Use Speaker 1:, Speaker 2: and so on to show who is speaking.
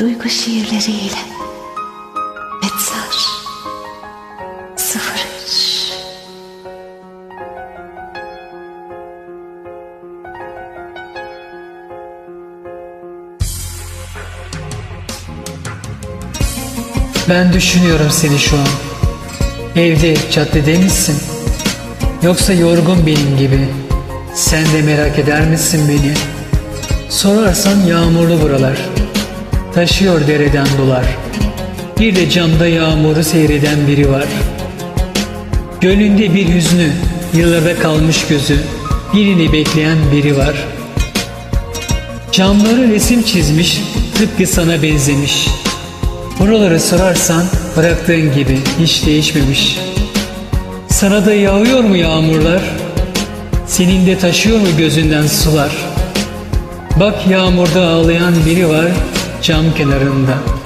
Speaker 1: duygu şiirleriyle Metzar 03
Speaker 2: Ben düşünüyorum seni şu an. Evde, caddede misin? Yoksa yorgun benim gibi. Sen de merak eder misin beni? Sorarsan yağmurlu buralar. Taşıyor dereden dolar. Bir de camda yağmuru seyreden biri var. Gönlünde bir hüznü, yıllarda kalmış gözü. Birini bekleyen biri var. Camları resim çizmiş, tıpkı sana benzemiş. Buraları sorarsan bıraktığın gibi hiç değişmemiş. Sana da yağıyor mu yağmurlar? Senin de taşıyor mu gözünden sular? Bak yağmurda ağlayan biri var cam kenarında.